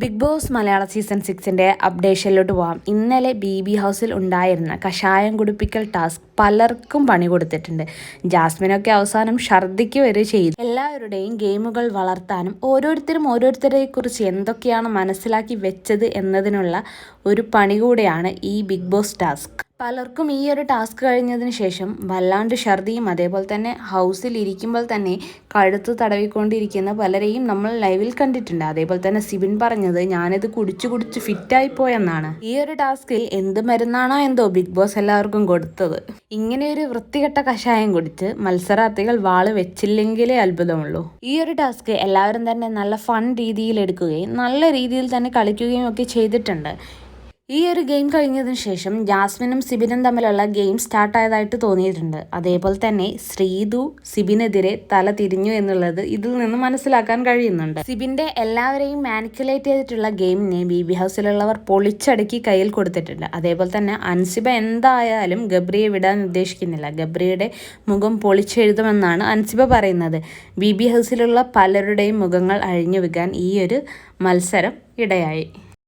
Big boss മലയാള season സിക്സിന്റെ അപ്ഡേഷനിലോട്ട് പോകാം ഇന്നലെ ബി ബി ഹൗസിൽ ഉണ്ടായിരുന്ന കഷായം കുടിപ്പിക്കൽ ടാസ്ക് പലർക്കും പണി കൊടുത്തിട്ടുണ്ട്. ജാസ്മിനൊക്കെ അവസാനം ഛർദിക്ക് വരെ ചെയ്തു. എല്ലാവരുടെയും ഗെയിമുകൾ വളർത്താനും ഓരോരുത്തരും ഓരോരുത്തരെ കുറിച്ച് എന്തൊക്കെയാണ് മനസ്സിലാക്കി വെച്ചത് എന്നതിനുള്ള ഒരു പണി കൂടെയാണ് ഈ ബിഗ് ബോസ് ടാസ്ക്. പലർക്കും ഈ ഒരു ടാസ്ക് കഴിഞ്ഞതിന് ശേഷം വല്ലാണ്ട് ഛർദിയും അതേപോലെ തന്നെ ഹൗസിൽ ഇരിക്കുമ്പോൾ തന്നെ കഴുത്ത് തടവിക്കൊണ്ടിരിക്കുന്ന പലരെയും നമ്മൾ ലൈവിൽ കണ്ടിട്ടുണ്ട്. അതേപോലെ തന്നെ സിബിൻ പറഞ്ഞത് ഞാനിത് കുടിച്ചു കുടിച്ച് ഫിറ്റായി പോയെന്നാണ്. ഈ ഒരു ടാസ്കിൽ എന്ത് മരുന്നാണോ എന്തോ ബിഗ് ബോസ് എല്ലാവർക്കും കൊടുത്തത്. ഇങ്ങനെ ഒരു വൃത്തികെട്ട കഷായം കുടിച്ച് മത്സരാർത്ഥികൾ വാൾ വെച്ചില്ലെങ്കിലേ അത്ഭുതമുള്ളൂ. ഈ ഒരു ടാസ്ക് എല്ലാവരും തന്നെ നല്ല ഫൺ രീതിയിൽ എടുക്കുകയും നല്ല രീതിയിൽ തന്നെ കളിക്കുകയും ഒക്കെ ചെയ്തിട്ടുണ്ട്. ഈ ഒരു ഗെയിം കഴിഞ്ഞതിന് ശേഷം ജാസ്മിനും സിബിനും തമ്മിലുള്ള ഗെയിം സ്റ്റാർട്ടായതായിട്ട് തോന്നിയിട്ടുണ്ട്. അതേപോലെ തന്നെ ശ്രീതു സിബിനെതിരെ തല തിരിഞ്ഞു എന്നുള്ളത് ഇതിൽ നിന്ന് മനസ്സിലാക്കാൻ കഴിയുന്നുണ്ട്. സിബിന്റെ എല്ലാവരെയും മാനിക്കുലേറ്റ് ചെയ്തിട്ടുള്ള ഗെയിമിനെ ബി ബി ഹൗസിലുള്ളവർ പൊളിച്ചടുക്കി കയ്യിൽ കൊടുത്തിട്ടുണ്ട്. അതേപോലെ തന്നെ അൻസിബ എന്തായാലും ഗബ്രിയെ വിടാൻ ഉദ്ദേശിക്കുന്നില്ല. ഗബ്രിയുടെ മുഖം പൊളിച്ചെഴുതുമെന്നാണ് അൻസിബ പറയുന്നത്. ബി ബി ഹൗസിലുള്ള പലരുടെയും മുഖങ്ങൾ അഴിഞ്ഞു വെക്കാൻ ഈ ഒരു മത്സരം ഇടയായി.